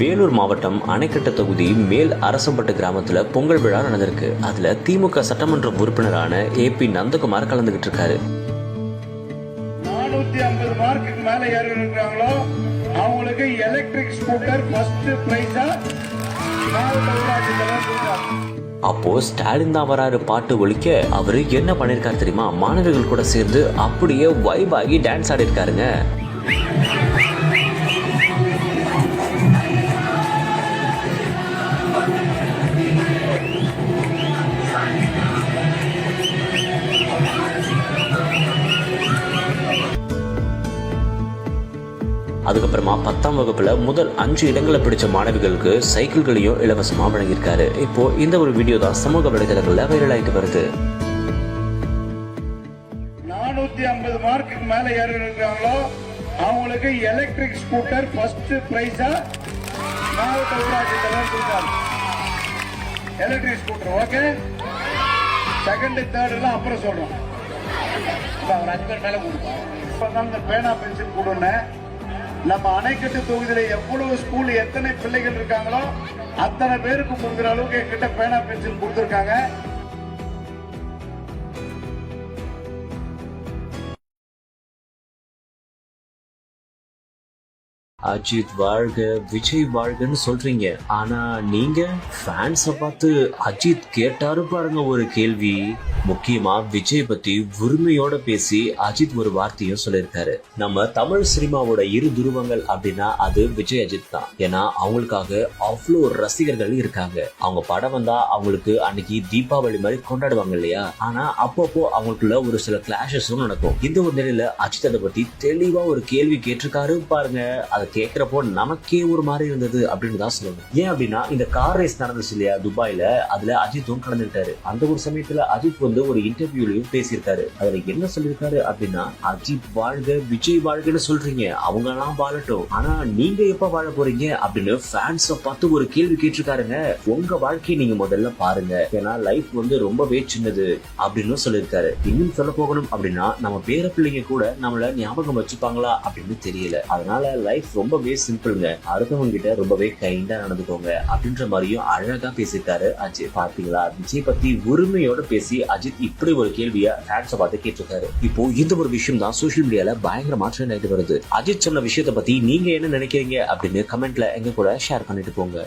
வேலூர் மாவட்டம் அணைக்கட்ட தொகுதி மேல் அரசம்பட்டு கிராமத்துல பொங்கல் விழா நடந்திருக்கு. அதுல திமுக சட்டமன்ற உறுப்பினரான ஏ பி நந்தகுமார் கலந்துகிட்டு இருக்காரு. நானூத்தி ஐம்பது மார்க்குக்கு மேல யார் அவங்களுக்கு எலக்ட்ரிக் ஸ்கூட்டர் ஃபர்ஸ்ட் பிரைஸா மாவட்ட ஊராட்சி தலைவர் அப்போ ஸ்டாலின் தான் வராரு பாட்டு ஒழிக்க. அவரு என்ன பண்ணிருக்காரு தெரியுமா? மாணவிகள் கூட சேர்ந்து அப்படியே வைப் ஆகி டான்ஸ் ஆடி இருக்காருங்க அதுக்கப்புறமா பத்தாம் வகுப்புல முதல் அஞ்சு இடங்களை பிடிச்ச மாணவிகளுக்கு சைக்கிள்களையும் இலவசமா வழங்கியிருக்காரு. இப்போ இந்த ஒரு வீடியோ தான் சமூக வலைதளங்கள்ல வைரல் ஆயிட்டு வருது. நானூத்தி ஐம்பது மார்க்குக்கு மேல யார் இருக்காங்களோ அவங்களுக்கு எலக்ட்ரிக் ஸ்கூட்டர் ஃபர்ஸ்ட் பிரைஸா மாவட்ட ஊராட்சி தலைவர் கொடுக்குறாங்க electric scooter okay second third எல்லாம் அப்புறம் சொல்றோம் அவர் அஞ்சு பேர் மேல கொடுப்போம் இப்ப தான் இந்த பேனா பென்சில் கொடுன்னு நம்ம அணைக்கட்டு தொகுதியில எவ்வளவு ஸ்கூல் எத்தனை பிள்ளைகள் இருக்காங்களோ அத்தனை பேருக்கு கொடுக்குற அளவுக்கு என்கிட்ட பேனா பென்சில் கொடுத்துருக்காங்க. அஜித் வாழ்க விஜய் வாழ்கன்னு சொல்றீங்க. ஆனா நீங்க ஃபேன்ஸை பார்த்து அஜித் கேட்டாரு பாருங்க ஒரு கேள்வி. முக்கியமா விஜய் பத்தி உரிமையோட பேசி அஜித் ஒரு வார்த்தையும் சொல்லியிருக்காரு. நம்ம தமிழ் சினிமாவோட இரு துருவங்கள் அப்படின்னா அது விஜய் அஜித் தான். ஏன்னா அவங்களுக்காக அவ்வளோ ரசிகர்கள் இருக்காங்க. அவங்க படம் வந்தா அவங்களுக்கு அன்னைக்கு தீபாவளி மாதிரி கொண்டாடுவாங்க இல்லையா? ஆனா அப்பப்போ அவங்களுக்குள்ள ஒரு சில கிளாஷஸும் நடக்கும். இந்த ஒரு நிலையில அஜித் அதை பத்தி தெளிவா ஒரு கேள்வி கேட்டிருக்காரு பாருங்க. அதை கேட்கிறப்போ நமக்கே ஒரு மாதிரி இருந்தது அப்படின்னு தான் சொல்லணும். ஏன் அப்படின்னா இந்த கார் ரேஸ் நடந்துச்சு இல்லையா துபாயில அதுல அஜித்தும் கலந்துட்டாரு அந்த ஒரு சமயத்துல அஜித் வந்து ஒரு இன்டர்வியூலையும் பேசியிருக்காரு. அதுல என்ன சொல்லியிருக்காரு அப்படின்னா அஜித் வாழ்க விஜய் வாழ்கன்னு சொல்றீங்க. அவங்க எல்லாம் வாழட்டும். ஆனா நீங்க எப்ப வாழ போறீங்க? அப்படின்னு ஃபேன்ஸ பார்த்து ஒரு கேள்வி கேட்டிருக்காருங்க. உங்க வாழ்க்கையை நீங்க முதல்ல பாருங்க. ஏன்னா லைஃப் வந்து ரொம்பவே சின்னது அப்படின்னு சொல்லியிருக்காரு. இன்னும் சொல்ல போகணும் அப்படின்னா நம்ம பேர பிள்ளைங்க கூட நம்மள ஞாபகம் வச்சுப்பாங்களா அப்படின்னு தெரியல. அதனால லைஃப் ரொம்பவே சிம்பிளுங்க. அடுத்தவங்க கிட்ட ரொம்பவே கைண்டா நடந்துக்கோங்க. அப்படின்ற மாதிரியும் அழகா பேசியிருக்காரு அஜித். பாத்தீங்களா? விஜய் பத்தி உரிமையோட பேசி அஜித் இப்படி ஒரு கேள்வியை ஃபேன்ஸை பார்த்து கேட்டிருக்காரு. இப்போ இந்த ஒரு விஷயம் தான் சோஷியல் மீடியால பயங்கர மாற்றம் ஆயிட்டு வருது. அஜித் சொன்ன விஷயத்தை பத்தி நீங்க என்ன நினைக்கிறீங்க அப்படின்னு கமெண்ட்ல எங்க கூட ஷேர் பண்ணிட்டு போங்க.